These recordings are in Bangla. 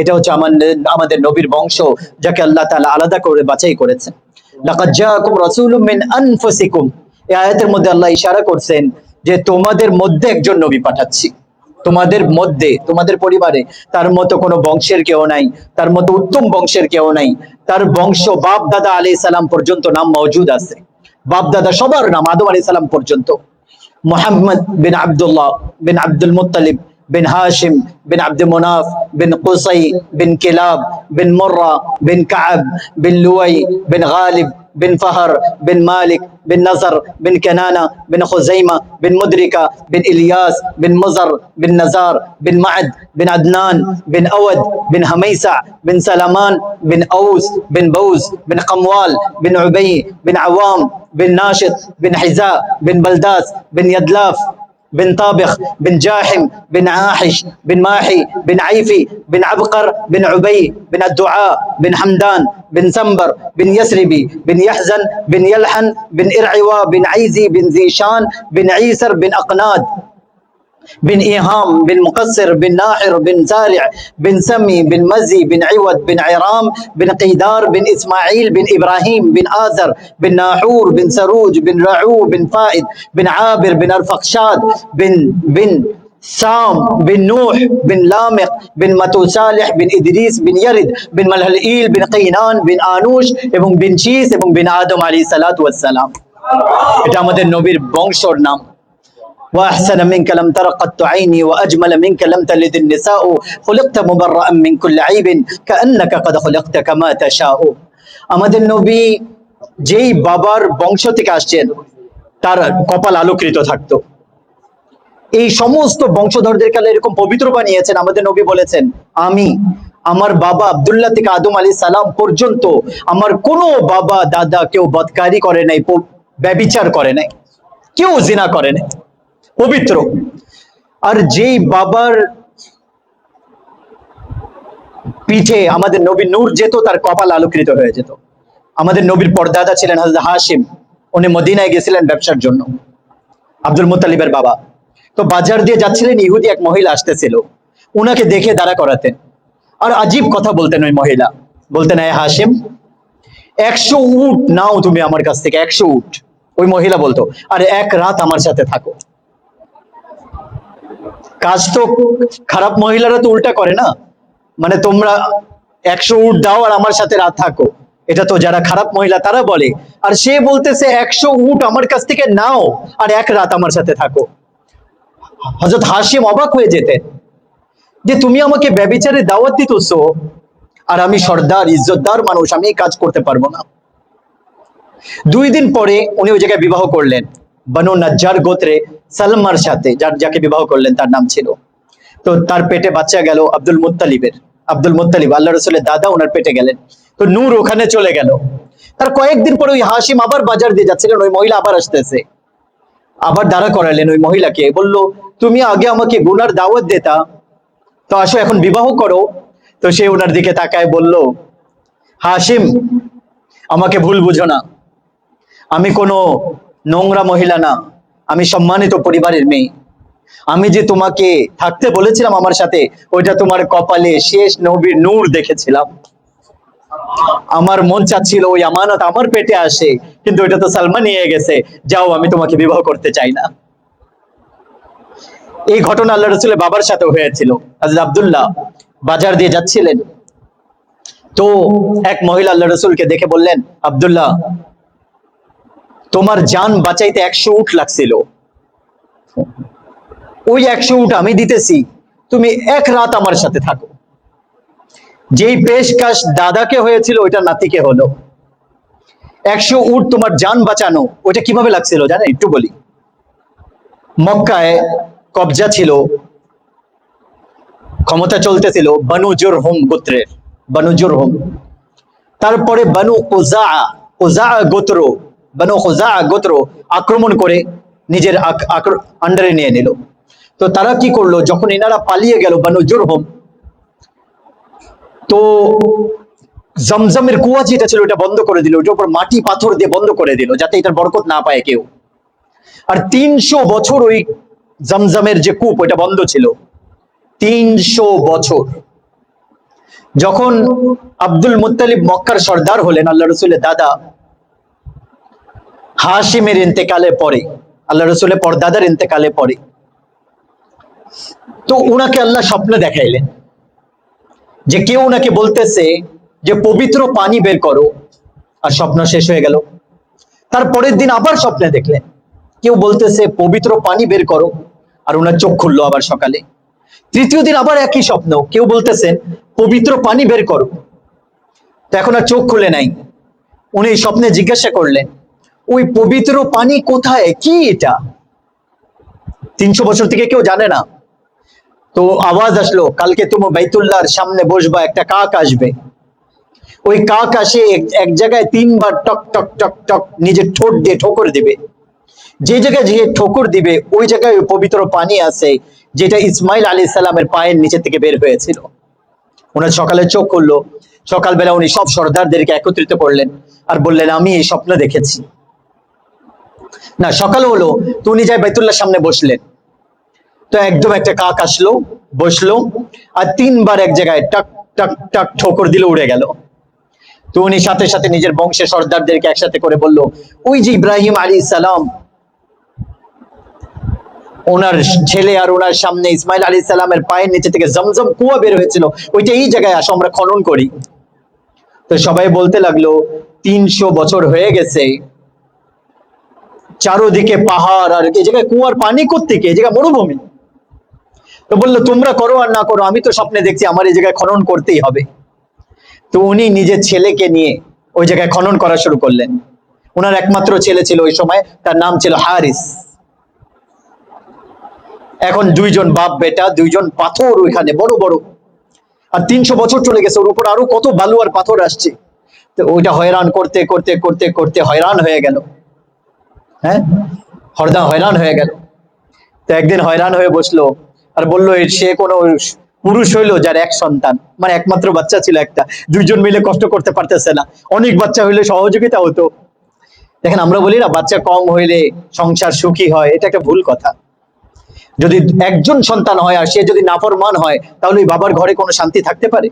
এটা হচ্ছে আমাদের আমাদের নবীর বংশ, যাকে আল্লাহ তাআলা আলাদা করে বাছাই করেছেন। আয়াতের মধ্যে আল্লাহ ইশারা করছেন যে, তোমাদের মধ্যে একজন নবী পাঠাচ্ছি। তোমাদের মধ্যে, তোমাদের পরিবারে, তার মতো কোনো বংশের কেউ নাই, তার মতো উত্তম বংশের কেউ নাই। তার বংশ বাপ দাদা আলী সালাম পর্যন্ত নাম মজুদ আছে। বাপ দাদা সবার নাম আদম আলী সালাম পর্যন্ত। Muhammad bin Abdullah bin Abdul Muttalib بن هاشم بن عبد مناف بن قصي بن كلاب بن مرة بن كعب بن لوي بن غالب بن فهر بن مالك بن نزر بن كنانة بن خزيمة بن مدركة بن إلياس بن مزر بن نزار بن معد بن عدنان بن أود بن هميسع بن سلمان بن أوس بن بوز بن قموال بن عبي بن عوام بن ناشط بن حزاء بن بلداس بن يدلاف. بن طابخ بن جاحم بن عاحش بن ماحي بن عيفي بن عبقر بن عبي بن الدعاء بن حمدان بن سنبر بن يسربي بن يحزن بن يلحن بن إرعوى بن عيزي بن زيشان بن عيسر بن أقناد. بن إيهام بن مقصر بن ناحر بن زارع بن سمي بن مزي بن عود بن عرام بن قيدار بن إسماعيل بن إبراهيم بن آزر بن ناحور بن سروج بن رعو بن فائد بن عابر بن أرفخشاد بن بن سام بن نوح بن لامق بن متو صالح بن إدريس بن يرد بن ملهلئيل بن قينان بن آنوش এবং বিন শীস এবং বিন আদম আলী সালাতু ওয়াসসালাম এটা আমাদের নবীর বংশর নাম وأحسن منك لم تر قط عيني وأجمل منك لم تلد النساء خلقت مبرأ من كل عيب كأنك قد خلقت كما تشاء আমাদের নবী যেই বাবার বংশ থেকে আসছেন তার কপাল আলোকৃত থাকতো এই সমস্ত বংশধরদের কালে এরকম পবিত্র বানিয়েছেন আমাদের নবী বলেছেন আমি আমার বাবা আব্দুল্লাহ থেকে আদম আলী সালাম পর্যন্ত আমার কোনো বাবা দাদা কেউ বদকারি করে নাই প- ব্যভিচার করে নাই কেউ জিনা করে নাই পবিত্র। আর যেই বাবার পিঠে আমাদের নবী নূর যেত, তার কপাল আলোকৃত হয়ে যেত। আমাদের নবীর পর্দাদা ছিলেন হাজরত হাসিম উনি মদিনায় গেছিলেন ব্যবসার জন্য। আব্দুল মুতালিবের বাবা। তো বাজার দিয়ে যাচ্ছিলেন, ইহুদি এক মহিলা আসতেছিল। উনাকে দেখে দাঁড়া করাতেন। আর আজীব কথা বলতেন ওই মহিলা। বলতেন হ্যাঁ হাসিম একশো উট নাও তুমি আমার কাছ থেকে, একশো উট। ওই মহিলা বলতো, আর এক রাত আমার সাথে থাকো। কাজ তো খারাপ মহিলারা তো উল্টা করে না। মানে তোমরা একশো উট দাও আর আমার সাথে রাত থাকো। এটা তো যারা খারাপ মহিলা তারা বলে। আর সে বলতেছে একশো উট আমার কাছ থেকে নাও আর এক রাত আমার সাথে থাকো। হজরত হাসিম অবাক হয়ে যেতেন। যে তুমি আমাকে ব্যবিচারে দাওয়াত দিতেছো আর আমি সর্দার, ইজ্জতদার মানুষ, আমি এই কাজ করতে পারব না। দুই দিন পরে উনি ওই জায়গায় বিবাহ করলেন। বনু নাজ্জার গোত্রে সালমার সাথে, যার, যাকে বিবাহ করলেন, তার নাম ছিল। তো তার পেটে বাচ্চা গেল আব্দুল মুত্তালিবের। আব্দুল মুত্তালিব আল্লাহ রসুলের দাদা, ওনার পেটে গেলেন। তো নূর ওখানে চলে গেল। তার কয়েকদিন পরে ওই হাসিম আবার বাজার দিয়ে যাচ্ছিলেন, ওই মহিলা আবার আসতেছে। আবার দাঁড়া করালেন ওই মহিলাকে, বলল, তুমি আগে আমাকে গুনার দাওয়াত দেতা, তো আসো এখন বিবাহ করো। তো সে ওনার দিকে তাকায়, বলল হাসিম আমাকে ভুল বুঝো না। আমি কোনো নোংরা মহিলা না, আমি সম্মানিত পরিবারের মেয়ে। আমি যে তোমাকে থাকতে বলেছিলাম আমার সাথে, ওইটা তোমার কপালে শেষ নবীর নূর দেখেছিলাম। আমার মন চাচ্ছিল ওই আমানত আমার পেটে আসে, কিন্তু ওইটা তো সালমা নিয়ে গেছে, যাও আমি তোমাকে বিবাহ করতে চাই না। এই ঘটনা আল্লাহ রসুলের বাবার সাথে হয়েছিল আব্দুল্লাহ বাজার দিয়ে যাচ্ছিলেন। তো এক মহিলা আল্লাহ রসুলকে দেখে বললেন, আব্দুল্লাহ তোমার জান বাঁচাইতে একশো উঠ লাগছিল। ওই একশো উঠ আমি দিতেছি। তুমি এক রাত আমার সাথে থাকো। যেই পেশকাশ দাদাকে হয়েছিল, ওইটা নাতিকে হলো। একশো উট তোমার জান বাঁচানো, ওইটা কীভাবে লাগছিল জানে একটু বলি। মক্কায় কবজা ছিল, ক্ষমতা চলতেছিল বানু জোরহম গোত্রের, বানু জোরহম। তারপরে বানু ওজা ওজা গোত্র বানু ওজা গোত্র আক্রমণ করে নিজের আন্ডারে নিয়ে নিল। তো তারা কি করল? যখন এনারা পালিয়ে গেল বানু জোরহম, তো জমজমের কুয়া যেটা ছিল ওটা বন্ধ করে দিল। ওটার উপর মাটি পাথর দিয়ে বন্ধ করে দিল, যাতে এটার বরকত না পায় কেউ। আর তিনশো বছর ওই জমজমের যে কূপ ওইটা বন্ধ ছিল। তিনশো বছর। যখন আব্দুল মুত্তালিব মক্কার সর্দার হলেন, আল্লাহ রসুলের দাদা হাসিমের ইন্তেকালে পরে, আল্লাহ রসুলের পরদাদার ইন্তেকালে পরে। তো উনাকে আল্লাহ স্বপ্ন দেখাইলেন যে কেউ উনাকে বলতেছে যে, পবিত্র পানি বের করো। আর স্বপ্ন শেষ হয়ে গেল। তার পরের দিন আবার স্বপ্নে দেখলেন। কেউ বলতেছে, পবিত্র পানি বের করো। আর ওনার চোখ খুললো আবার সকালে। তৃতীয় দিন আবার একই স্বপ্ন। কেউ বলতেছেন, পবিত্র পানি বের করো। তো এখন আর চোখ খুলে নাই। উনি স্বপ্নে জিজ্ঞাসা করলেন ওই পবিত্র পানি কোথায়? কি এটা? তিনশো বছর থেকে কেউ জানে না। তো আওয়াজ আসলো, কালকে তুমি বাইতুল্লাহর সামনে বসবা, একটা কাক আসবে। ওই কাক আসে এক- জায়গায় তিনবার টক টক টক টক নিজের ঠোঁট দিয়ে ঠোকর দিবে। যে জায়গায় যে ঠোকর দিবে, ওই জায়গায় ওই পবিত্র পানি আছে, যেটা ইসমাইল আলী সালামের পায়ের নিচে থেকে বের হয়েছিল। ওনার সকালে চোখ করল সকালবেলা উনি সব সর্দারদেরকে একত্রিত করলেন আর বললেন, আমি এই স্বপ্ন দেখেছি। না, সকাল হলো, তো উনি যায় বাইতুল্লাহ সামনে বসলেন। তো একদম একটা কাক আসলো, বসল, আর তিনবার এক জায়গায় টাক টাক টাক ঠোকর দিলে, উড়ে গেল। তো উনি সাথে সাথে নিজের বংশের সর্দারদেরকে একসাথে করে বলল, ওই যে ইব্রাহিম আলী সালাম, ওনার ছেলে আর ওনার সামনে ইসমাইল আলী সালামের পায়ের নিচে থেকে জমজম কুয়া বের হয়েছিল, ওইটা এই জায়গায় আসো, আমরা খনন করি। তো সবাই বলতে লাগল, তিনশো বছর হয়ে গেছে চারোদিকে পাহাড় আর এই জায়গায় কুয়ার পানি কোত্থেকে? এই জায়গায় মরুভূমি। তো বলল, তোমরা করো আর না করো, আমি তো স্বপ্নে দেখছি আমার এই জায়গায় খনন করতেই হবে। তো উনি নিজের ছেলেকে নিয়ে ওই জায়গায় খনন করা শুরু করলেন। ওনার একমাত্র ছেলে ছিল ওই সময়, তার নাম ছিল হারিস। এখন দুইজন বাপ বেটা, দুইজন পাথর ওইখানে, বড় বড়। আর তিনশো বছর চলে গেছে, ওর উপর আরও কত বালু আর পাথর আসছে। তো ওইটা হয়রান করতে করতে করতে করতে হয়রান হয়ে গেল। হ্যাঁ? হরদা হয়রান হয়ে গেল। তো একদিন হয়রান হয়ে বসল আর বলল সে কোনো পুরুষ হইল যার এক সন্তান। মানে একমাত্র বাচ্চা ছিল একটা। দুইজন মিলে কষ্ট করতে পারতেছে না। অনেক বাচ্চা হইলে সহযোগিতা হতো। দেখেন, আমরা বলি না, বাচ্চা কম হইলে সংসার সুখী হয়। এটা একটা ভুল কথা। যদি একজন সন্তান হয় আর সে যদি নাফরমান হয়, তাহলে ওই বাবার ঘরে কোনো শান্তি থাকতে পারে।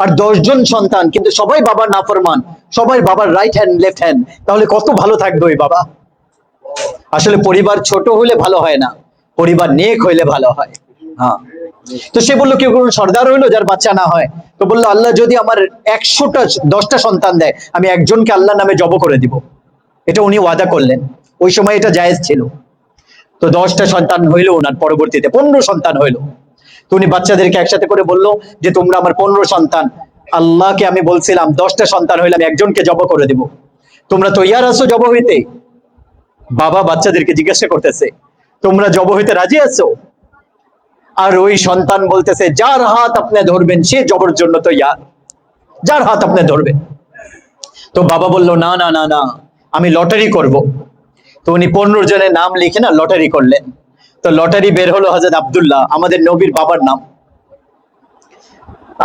আর দশজন সন্তান, কিন্তু সবাই বাবার নাফরমান, সবাই বাবার রাইট হ্যান্ড লেফট হ্যান্ড তাহলে কত ভালো থাকবে ওই বাবা? আসলে পরিবার ছোট হলে ভালো হয় না, পরিবার নেক হইলে ভালো হয়। হ্যাঁ। তো সে বলল, কেউ কোনো সর্দার হইল যার বাচ্চা না হয়? তো বলল, আল্লাহ যদি আমার একশোটা, দশটা সন্তান দেয়, আমি একজনকে আল্লাহ নামে জব করে দিব। এটা উনি ওয়াদা করলেন। ওই সময় এটা জায়েজ ছিল। তো দশটা সন্তান হইল ওনার পরবর্তীতে পনেরো সন্তান হইল। তো উনি বাচ্চাদেরকে একসাথে করে বলল যে, তোমরা আমার পনেরো সন্তান, আল্লাহকে আমি বলছিলাম দশটা সন্তান হইলে আমি একজনকে জব করে দিব। তোমরা তৈয়ার আছো জব হইতে? বাবা বাচ্চাদেরকে জিজ্ঞাসা করতেছে, তোমরা জব হইতে রাজি আছো? আর ওই সন্তান বলতেছে, যার হাত আপনি ধরবেন, সে জবর জন্য তৈয়ার। যার হাত আপনি ধরবেন। তো বাবা বলল, না না না না, আমি লটারি করব। তো উনি পনেরো জনের নাম লিখে না লটারি করলেন। তো লটারি বের হলো হাজরত আব্দুল্লাহ, আমাদের নবীর বাবার নাম।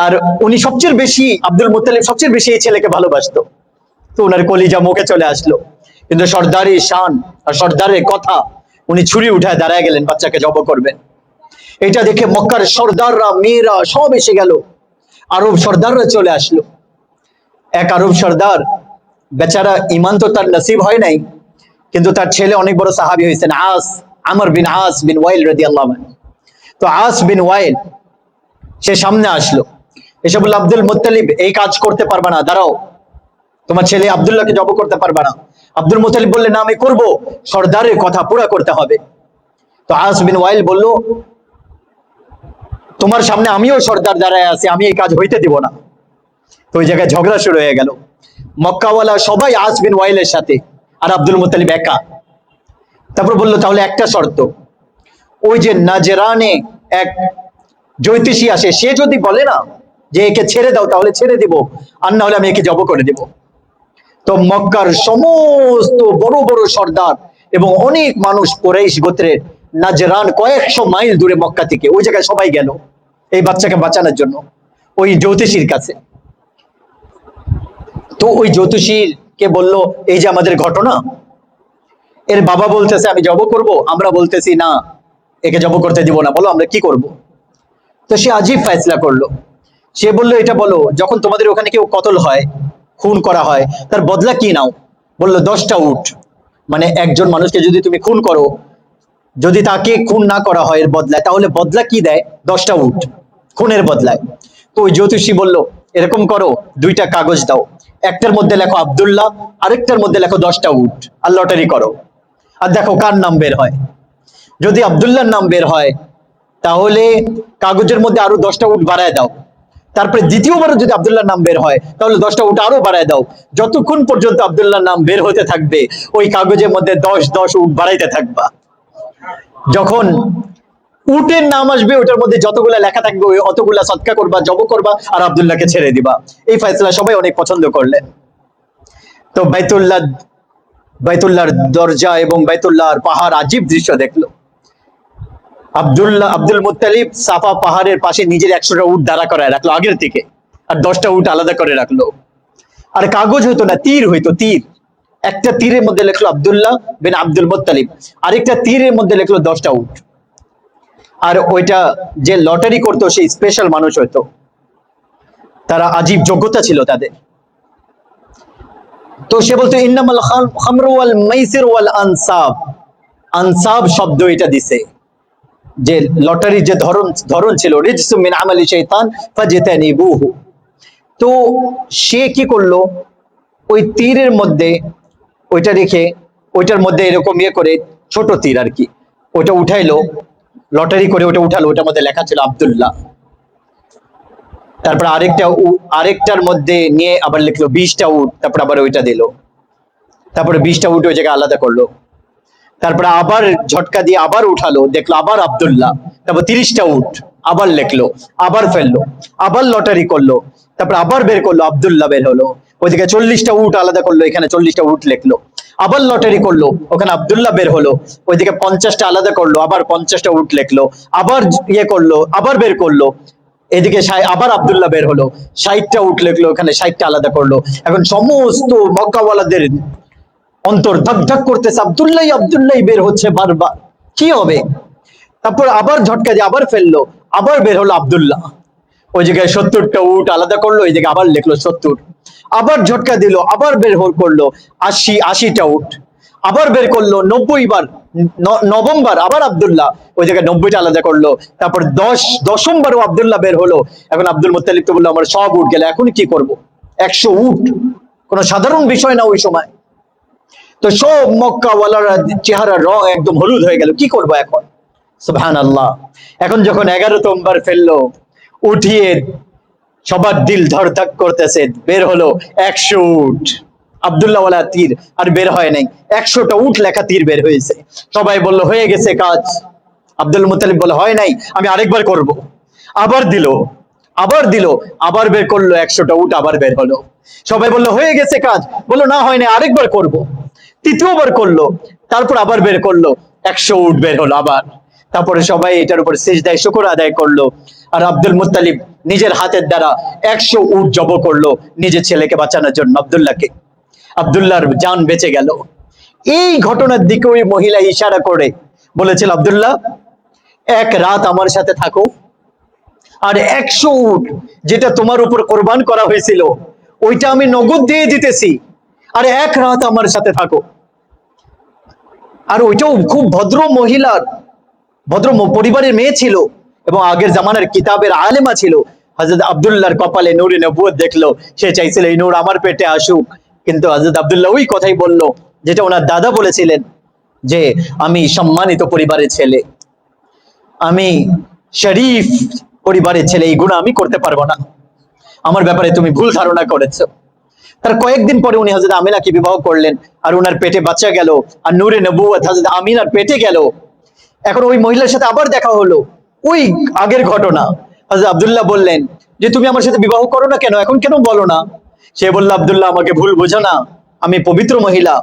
আর উনি সবচেয়ে বেশি, আব্দুল মুতালিব সবচেয়ে বেশি এই ছেলেকে ভালোবাসতো। তো ওনার কলিজা মুখে চলে আসলো। কিন্তু সর্দারি শান আর সর্দারের কথা উনি ছুরি উঠায় দাঁড়ায় গেলেন, বাচ্চাকে জব করবেন। এটা দেখে মক্কার সর্দাররা মেয়েরা সব এসে গেল। আরব সর্দাররা চলে আসলো। এক আরব সর্দার, বেচারা ইমান তো তার নসিব হয় নাই, কিন্তু তার ছেলে অনেক বড় সাহাবি হয়েছেন, আস, আমর বিন আস বিন ওয়াইল রদি আল্লাহ তো আস বিন ওয়াইল, সে সামনে আসলো। এসে বলল, আব্দুল মুত্তালিব, এই কাজ করতে পারবে না, দাঁড়াও। তোমার ছেলে আবদুল্লাহকে জব করতে পারবে না। আব্দুল মুতালিব বললে না, আমি করব। সর্দারের কথা পুরা করতে হবে। তো আস বিন ওয়াইল বলল, তোমার সামনে আমিও সর্দার দাঁড়ায় আছি, আমি এই কাজ হইতে দিব না। তো ওই জায়গায় ঝগড়া শুরু হয়ে গেল। মক্কাওয়ালা সবাই আস বিন ওয়াইলের সাথে আর আব্দুল মুতালিব একা। তারপর বলল, তাহলে একটা শর্ত। ওই যে নাজরানে এক জ্যোতিষী আসে, সে যদি বলে না যে একে ছেড়ে দাও, তাহলে ছেড়ে দিব। আর না হলে আমি একে জব করে দিব। তো মক্কার সমস্ত বড় বড় সর্দার এবং অনেক মানুষ কোরাইশ গোত্রের নাজরান কয়েকশো মাইল দূরে মক্কা থেকে, ওই জায়গায় সবাই গেল এই বাচ্চাকে বাঁচানোর জন্য, ওই জ্যোতিষীর কাছে। তো ওই জ্যোতিষীর কে বলল, এই যে আমাদের ঘটনা। এর বাবা বলতেছে, আমি জব করব? আমরা বলতেছি, না, একে জব করতে দিব না। বলো, আমরা কি করব? তো সে আজীব ফয়সলা করল। সে বলল, এটা বলো, যখন তোমাদের ওখানে কেউ কতল হয় খুন করা হয়, তার বদলা কি নাও? বলল, দশটা উট। মানে একজন মানুষকে যদি তুমি খুন করো, যদি তাকে খুন না করা হয় এর বদলায়, তাহলে বদলা কি দেয়? দশটা উট, খুনের বদলায়। তো ওই জ্যোতিষী বলল, এরকম করো, দুইটা কাগজ দাও। একটার মধ্যে লেখো আবদুল্লাহ, আরেকটার মধ্যে লেখো দশটা উট, আর লটারি করো। আর দেখো কার নাম বের হয়। যদি আব্দুল্লাহর নাম বের হয়, তাহলে কাগজের মধ্যে আরও দশটা উট বাড়ায় দাও। তারপরে দ্বিতীয়বারও যদি আব্দুল্লাহর নাম বের হয়, তাহলে দশটা উট আরও বাড়ায় দাও। যতক্ষণ পর্যন্ত আব্দুল্লাহর নাম বের হতে থাকবে, ওই কাগজের মধ্যে দশ দশ উট বাড়াইতে থাকবা। যখন উটের নাম আসবে, ওটার মধ্যে যতগুলা লেখা থাকবে, ওই অতগুলা সৎকা করবা, জব করবা, আর আব্দুল্লাহকে ছেড়ে দিবা। এই ফয়সলা সবাই অনেক পছন্দ করলেন তো বাইতুল্লাহ, বাইতুল্লাহর দরজা এবং বাইতুল্লাহর পাহাড় আজীব দৃশ্য দেখল। আব্দুল্লাহ আব্দুল মুত্তালিব সাফা পাহাড়ের পাশে নিজের একশোটা উট দাঁড়া করায় রাখল আগের থেকে। আর দশটা উট আলাদা করে রাখল। আর কাগজ হইতো না, তীর হইতো, তীর। একটা তীরের মধ্যে লেখলো আব্দুল্লাহ বিন আব্দুল মুত্তালিব। আরেকটা তীরের মধ্যে লেখলো দশটা উট। আর ওইটা যে লটারি করতো, সেই স্পেশাল মানুষ হইতো। তারা আজীব যোগ্যতা ছিল তাদের। তো সে বলতো, ইন্নামাল খাম- খামরু ওয়াল মাইসির ওয়াল আনসাব। আনসাব শব্দ এটা দিছে। যে লটারির যে ধরন ধরন ছিল মিন আমালি শাইতান ফাজতানিবুহু। তো সে কি করল? ওই তীরের মধ্যে, ওইটা রেখে, ওইটার মধ্যে এরকম ইয়ে করে, ছোট তীর আর কি ওটা উঠাইলো, লটারি করে ওটা উঠালো ওটার মধ্যে লেখা ছিল আব্দুল্লাহ। তারপর আরেকটা আরেকটার মধ্যে নিয়ে আবার লিখলো, বিশটা উট, তারপর আবার ওইটা দিল। তারপরে বিশটা উট ওই জায়গায় আলাদা করল। তারপরে আবার ঝটকা দিয়ে আবার উঠালো, দেখল আবার আব্দুল্লাহ, তারপর তিরিশটা উঠ, আবার লেখলো, আবার ফেলল, আবার লটারি করল, তারপর আবার বের করল, আব্দুল্লাহ বের হলো, ওইদিকে চল্লিশটা উট আলাদা করল, এখানে চল্লিশটা উট লেখলো, আবার লটারি করল, ওখানে আব্দুল্লাহ বের হলো, ওইদিকে পঞ্চাশটা আলাদা করল, আবার পঞ্চাশটা উট লেখলো, আবার ইয়ে করল, আবার বের করল, এদিকে আবার আবদুল্লাহ বের হলো, ষাটটা উট লেখলো, ওখানে ষাটটা আলাদা করল, এখন সমস্ত মক্কাওয়ালাদের অন্তর ধক ধক করতেছে। আব্দুল্লাহ আব্দুল্লাহ বের হচ্ছে বারবার। কি হবে? তারপর আবার ঝটকা দিয়ে আবার ফেলল, আবার বের হলো আব্দুল্লাহ। ওই জায়গায় সত্তরটা উট আলাদা করল ওই জায়গায় আবার লিখলো সত্তর। আবার ঝটকা দিল, আবার বের হল করল আশি, আশিটা উট। আবার বের করল নব্বই বার নবমবার আবার আব্দুল্লাহ। ওই জায়গায় নব্বইটা আলাদা করল। তারপর দশ, দশমবারও আবদুল্লাহ বের হলো। এখন আব্দুল মুত্তালিব তো বলল, আমার সব উঠ গেলে, এখন কি করব? একশো উট। কোনো সাধারণ বিষয় না ওই সময়। তো সব মক্কাওয়ালারা চেহারা রং একদম হলুদ হয়ে গেল। কি করব এখন? সুবহান আল্লাহ এখন যখন এগারো তোমবার ফেলল, উঠিয়ে সবার দিল ধরধাক করতেছে, বের হলো একশো উঠ আবদুল্লাহওয়ালা তীর, আর বের হয় নাই। একশোটা উঠ লেখা তীর বের হয়েছে। সবাই বলল, হয়ে গেছে কাজ। আব্দুল মুতালিব বলে হয় নাই, আমি আরেকবার করব। আবার দিল আবার দিল, আবার বের করল, একশোটা উট আবার বের হলো। সবাই বলল, হয়ে গেছে কাজ। বলল, না, হয় নাই, আরেকবার করব। তৃতীয়বার করল, তারপর আবার বের করল, একশো উট বের হলো আবার। তারপরে সবাই এটার উপর সেজদায় শুকর আদায় করল। আর আব্দুল মুত্তালিব নিজের হাতের দ্বারা একশো উট জব করল নিজের ছেলেকে বাঁচানোর জন্য আব্দুল্লাহকে। আব্দুল্লাহর জান বেঁচে গেল। এই ঘটনার দিকে ওই মহিলা ইশারা করে, বলেছিল, আব্দুল্লাহ, এক রাত আমার সাথে থাকো। আর একশো উট যেটা তোমার উপর কোরবান করা হয়েছিল, ওইটা আমি নগদ দিয়ে দিতেছি। আর এক রাত আমার সাথে থাকো। আর ওইটাও খুব ভদ্র মহিলার ভদ্র পরিবারের মেয়ে ছিল এবং আগের জামানার কিতাবের আলেমা ছিল। হজরত আব্দুল্লাহর কপালে নূরে নবুয়ত দেখল, সে চাইছিল, এই নূর আমার পেটে আসুক। কিন্তু হজরত আব্দুল্লাহ ওই কথাই বলল, যেটা ওনার দাদা বলেছিলেন যে, আমি সম্মানিত পরিবারের ছেলে। আমি শরীফ পরিবারের ছেলে, এই গুণ আমি করতে পারব না। আমার ব্যাপারে তুমি ভুল ধারণা করেছ। তার কয়েকদিন পরে উনি হজরত আমিনাকে বিবাহ করলেন আর ওনার পেটে বাচ্চা গেল আর নূরে নবুয়ত হজরত আমিনার পেটে গেল। এখন ওই মহিলার সাথে আবার দেখা হলো। ওই আগের ঘটনা। হজরত আব্দুল্লাহ বললেন যে, তুমি আমার সাথে বিবাহ করো না কেন? এখন কেন বলো না? সে বলল, আব্দুল্লাহ, আমাকে ভুল বোঝো না। আমি পবিত্র মহিলা।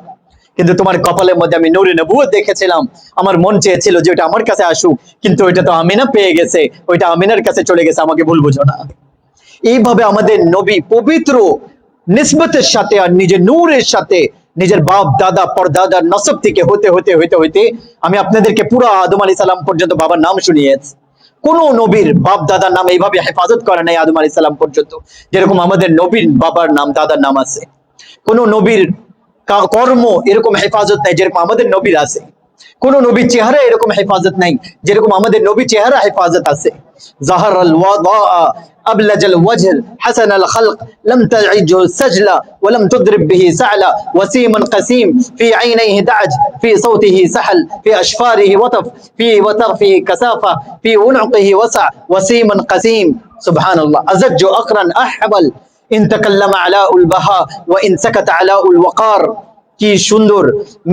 কিন্তু তোমার কপালের মধ্যে আমি নূরে নবুয়ত দেখেছিলাম। আমার মন চেয়েছিল যে ওটা আমার কাছে আসুক। কিন্তু ওইটা তো আমিনা পেয়ে গেছে। ওইটা আমিনার কাছে চলে গেছে। আমাকে ভুল বোঝো না। এইভাবে আমাদের নবী পবিত্র নিসবতের সাথে আর নিজের নূরের সাথে, নিজের বাপ, দাদা পরদাদার নসব থেকে হতে হতে হতে হতে আমি আপনাদেরকে পুরো আদম আলী সালাম পর্যন্ত বাবার নাম শুনিয়েছি। কোন নবীর বাপ, দাদার নাম এইভাবে হেফাজত করে নাই আদম আলাইহিস সালাম পর্যন্ত, যেরকম আমাদের নবীর বাবার নাম, দাদার নাম আছে। কোন নবীর কর্ম এরকম হেফাজত নাই যেরকম আমাদের নবীর আছে। কোন নবীর চেহারা এরকম হেফাজত নাই যেরকম আমাদের নবী চেহারা হেফাজত আছে জাহার আল ওয়াদা أبلج الوجه حسن الخلق لم تعجه السجلة ولم تضرب به سعلة وسيم قسيم في عينيه دعج في صوته سحل في أشفاره وطف في وطرفه كثافة في عنقه وسع وسيم قسيم سبحان الله أزج أقرا أحبل إن تكلم علاء البهاء وإن سكت علاء الوقار কি সুন্দর,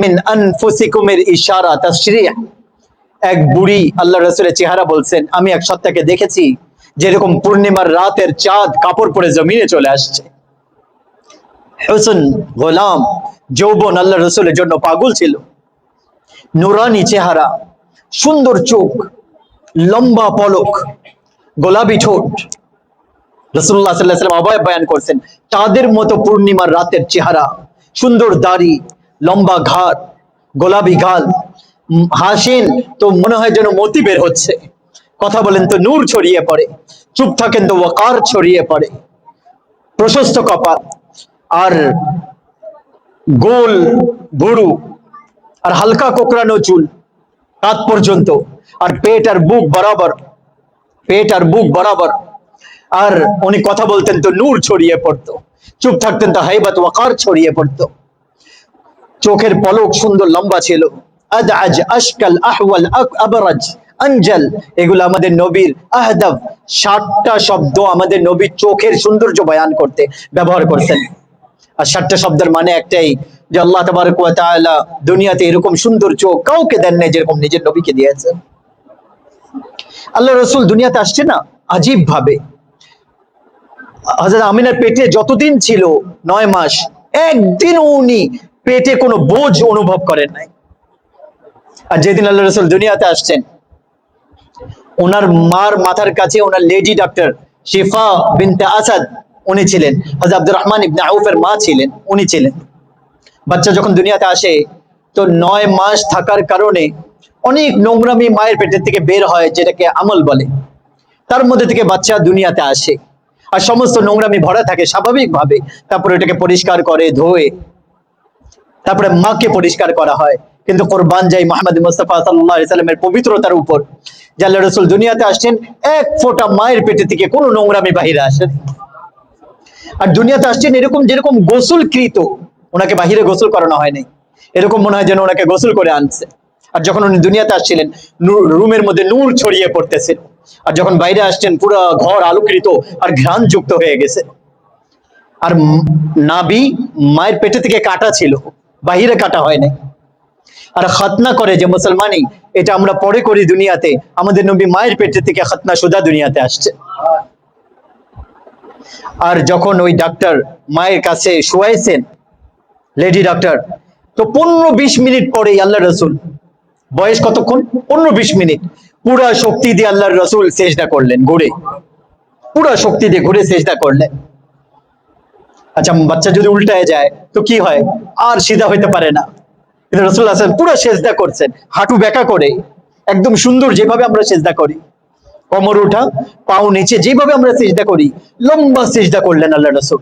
মিন আনফুসিকুমের ইশারা তাশরিহ এক বুড়ি আল্লাহ রসুলের চেহারা বলছেন, আমি এক সত্তাকে দেখেছি যেরকম পূর্ণিমার রাতের চাঁদ কাপড় পরে জমিনে চলে আসছে। হোসেন গোলাম, যৌবন আল্লাহ রসুলের জন্য পাগল ছিল। নুরানি চেহারা, সুন্দর চোখ, লম্বা পলক, গোলাপি ঠোঁট। রসুল্লাহ সাল্লাহ সাল্লাম অভয় বয়ান করছেন চাঁদের মতো পূর্ণিমার রাতের চেহারা সুন্দর দাড়ি, লম্বা ঘাট গোলাপি গাল হাসেন তো মনে হয় যেন মতি বের হচ্ছে। কথা বলেন তো নূর ছড়িয়ে পড়ে, চুপ থাকেন তো ওয়াকার ছড়িয়ে পড়ে। প্রশস্ত কপাল, আর গোল ভুরু, আর হালকা কোকড়ানো চুল কাত পর্যন্ত, আর পেট আর বুক বরাবর, পেট আর বুক বরাবর। আর উনি কথা বলতেন তো নূর ছড়িয়ে পড়তো। চুপ থাকতেন তো হাইবাত ওয়াকার ছড়িয়ে পড়তো। চোখের পলক সুন্দর লম্বা ছিল। আজ আশকাল আহওয়াল আবরাজ আঞ্জল এগুলো আমাদের নবীর আহদাব। ষাটটা শব্দ আমাদের নবীর চোখের সৌন্দর্য বয়ান করতে, ব্যবহার করতেন। আর ষাটটা শব্দের মানে একটাই, যে আল্লাহ তাবারক ওয়া তাআলা দুনিয়াতে এরকম সুন্দর চোখ কাউকে দেন নাই যেরকম নিজের নবীকে দিয়েছেন। আল্লাহ রসুল দুনিয়াতে আসছে না? আজীব ভাবে। হযরত আমিনার পেটে যতদিন ছিল নয় মাস, একদিন উনি পেটে কোনো বোঝ অনুভব করেন নাই। আর যেদিন আল্লাহ রসুল দুনিয়াতে আসছেন, ওনার মার মাথার কাছে ওনার লেডি ডক্টর শিফা বিনতে আসাদ, উনি ছিলেন। হযরত আব্দুর রহমান ইবনে আউফের মা ছিলেন, উনি ছিলেন। বাচ্চা যখন দুনিয়াতে আসে, তো নয় মাস থাকার কারণে অনেক নোংরামি মায়ের পেটের থেকে বের হয়, যেটাকে আমল বলে। তার মধ্যে থেকে বাচ্চা দুনিয়াতে আসে। আর সমস্ত নোংরামি ভরা থাকে স্বাভাবিকভাবে। তারপরে এটাকে পরিষ্কার করে, ধোয়ে। তারপরে মাকে পরিষ্কার করা হয়। কিন্তু কোরবান যাই মোহাম্মদ মুস্তাফা সাল্লামের পবিত্রতার উপর আল্লাহ রসুল দুনিয়াতে আসছেন, এক ফোঁটা মায়ের পেটে থেকে কোনো নোংরামি বাহিরে আসেন আর দুনিয়াতে আসছেন এরকম যেরকম গোসল কৃত ওনাকে বাহিরে গোসল করানো হয়নি এরকম মনে হয় যেন ওনাকে গোসল করে আনছে। আর যখন উনি দুনিয়াতে আসছিলেন রুমের মধ্যে নূর ছড়িয়ে পড়তেছিল আর যখন বাইরে আসছেন, পুরো ঘর আলোকৃত আর ঘ্রাণ যুক্ত হয়ে গেছে। আর নাভি মায়ের পেটে থেকে কাটা ছিল, বাহিরে কাটা হয় নাই আর খতনা করে যে মুসলমানই, এটা আমরা পরে করি দুনিয়াতে, আমাদের নবী মায়ের পেটে থেকে খতনা সুদা দুনিয়াতে আসছে। আর যখন ওই ডাক্তার মায়ের কাছে শুয়াইছেন, লেডি ডাক্তার, তো পনেরো বিশ মিনিট পরেই আল্লাহ রসুল, বয়স কতক্ষণ? পনেরো বিশ মিনিট। পুরা শক্তি দিয়ে আল্লাহর রসুল চেষ্টা করলেন, ঘুরে। পুরা শক্তি দিয়ে ঘুরে চেষ্টা করলেন। আচ্ছা বাচ্চা যদি উল্টায় যায়, তো কি হয়? আর সিধা হইতে পারে না। কিন্তু রসুল হাসান পুরো সেজদা করছেন, হাঁটু বেঁকা করে। একদম সুন্দর যেভাবে আমরা সেজদা করি। কমর উঠা, পাও নিচে, যেভাবে আমরা সেজদা করি, লম্বা সেজদা করলেন আল্লাহ রসুল।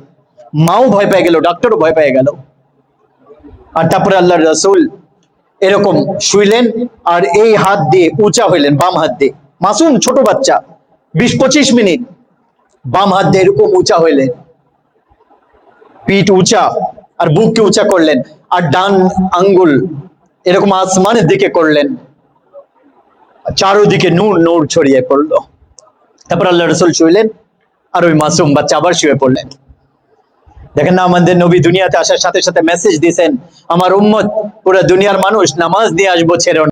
মাও ভয় পেয়ে গেল, ডাক্তারও ভয় পেয়ে গেল। আর তারপরে আল্লাহ রসুল এরকম শুইলেন আর এই হাত দিয়ে উঁচা হইলেন, বাম হাত দিয়ে। মাসুম, ছোট বাচ্চা, বিশ পঁচিশ মিনিট, বাম হাত দিয়ে এরকম উঁচা হইলেন। পিঠ উঁচা আর বুককে উঁচা করলেন আর ডান আঙ্গুল এরকম আসমানের দিকে করলেন। চারোদিকে নূর নূর ছড়িয়ে পড়ল। তারপর আল্লাহ রসুল শুইলেন আর ওই মাসুম বাচ্চা আবার শুয়ে পড়লেন। দেখেন না আমাদের নবী দুনিয়াতে আসার সাথে সাথে মেসেজ দিয়েছেন, আমার উম্মত, পুরো দুনিয়ার মানুষ নামাজ দিয়ে আসব ছেড়ো